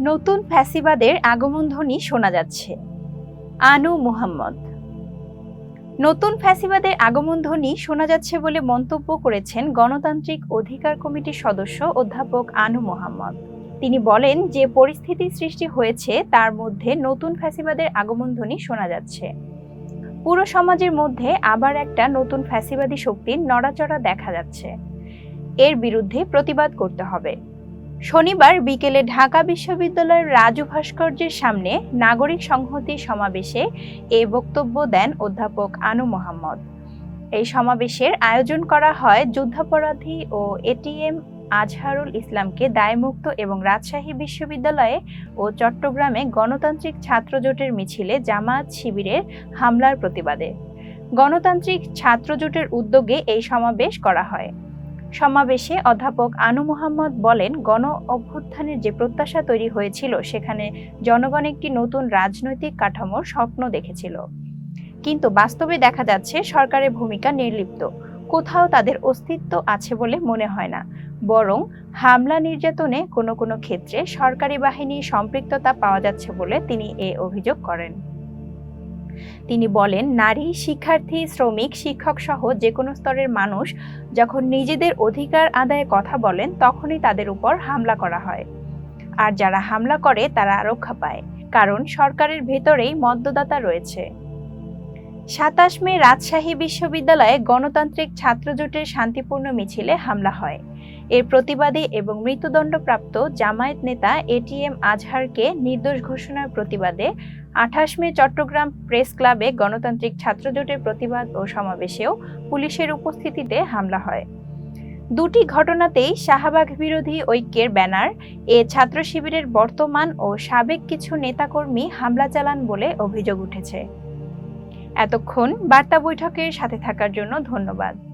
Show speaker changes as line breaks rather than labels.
নতুন ফ্যাসিবাদের আগমন ধ্বনি শোনা যাচ্ছে। আনু মুহাম্মদ। নতুন ফ্যাসিবাদের আগমন ধ্বনি শোনা যাচ্ছে বলে মন্তব্য করেছেন গণতান্ত্রিক অধিকার কমিটির সদস্য অধ্যাপক আনু মোহাম্মদ। তিনি বলেন যে পরিস্থিতি সৃষ্টি হয়েছে, তার মধ্যে নতুন ফ্যাসিবাদের আগমন ধ্বনি শোনা যাচ্ছে। পুরো সমাজের মধ্যে আবার একটা নতুন ফ্যাসিবাদী শক্তির নড়াচড়া দেখা যাচ্ছে। এর বিরুদ্ধে প্রতিবাদ করতে হবে। শনিবার বিকেলে ঢাকা বিশ্ববিদ্যালয়ের রাজু ভাস্কর্যের সামনে নাগরিক সংহতি সমাবেশে এই বক্তব্য দেন অধ্যাপক আনু মোহাম্মদ। এই সমাবেশের আয়োজন করা হয় যুদ্ধাপরাধী ও এটিএম আজহারুল ইসলামকে দায়মুক্ত এবং রাজশাহী বিশ্ববিদ্যালয়ে ও চট্টগ্রামে গণতান্ত্রিক ছাত্রজোটের মিছিলে জামায়াত শিবিরের হামলার প্রতিবাদে। গণতান্ত্রিক ছাত্রজোটের উদ্যোগে এই সমাবেশ করা হয়। সমাবেশে অধ্যাপক আনু মোহাম্মদ বলেন, গণ অভ্যুত্থানের যে প্রত্যাশা তৈরি হয়েছিল, সেখানে জনগণ একটি নতুন রাজনৈতিক কাঠামোর স্বপ্ন দেখেছিল। কিন্তু বাস্তবে দেখা যাচ্ছে, সরকারের ভূমিকা নির্লিপ্ত। কোথাও তাদের অস্তিত্ব আছে বলে মনে হয় না। বরং হামলা নির্যাতনে কোনো কোনো ক্ষেত্রে সরকারি বাহিনীর সম্পৃক্ততা পাওয়া যাচ্ছে বলে তিনি এ অভিযোগ করেন। তিনি বলেন, নারী, শিক্ষার্থী, শ্রমিক, শিক্ষক সহ যে কোনো স্তরের মানুষ যখন নিজেদের অধিকার আদায়ে কথা বলেন, তখনই তাদের উপর হামলা করা হয়। আর যারা হামলা করে, তারা রক্ষা পায়, কারণ সরকারের ভেতরেই মদ্যদাতা রয়েছে। সাতাশ মে রাজশাহী বিশ্ববিদ্যালয়ে গণতান্ত্রিক ছাত্রজোটের শান্তিপূর্ণ মিছিলে হামলা হয়। এর প্রতিবাদে এবং মৃত্যুদণ্ডপ্রাপ্ত জামায়াত নেতা এটিএম আজহারকে নির্দোষ ঘোষণার প্রতিবাদে আঠাশ মে চট্টগ্রাম প্রেস ক্লাবে গণতান্ত্রিক ছাত্রজোটের প্রতিবাদ ও সমাবেশেও পুলিশের উপস্থিতিতে হামলা হয়। দুটি ঘটনাতেই শাহবাগ বিরোধী ঐক্যের ব্যানার, এ ছাত্র শিবিরের বর্তমান ও সাবেক কিছু নেতাকর্মী হামলা চালান বলে অভিযোগ উঠেছে। এতক্ষণ বার্তা বৈঠকের সাথে থাকার জন্য ধন্যবাদ।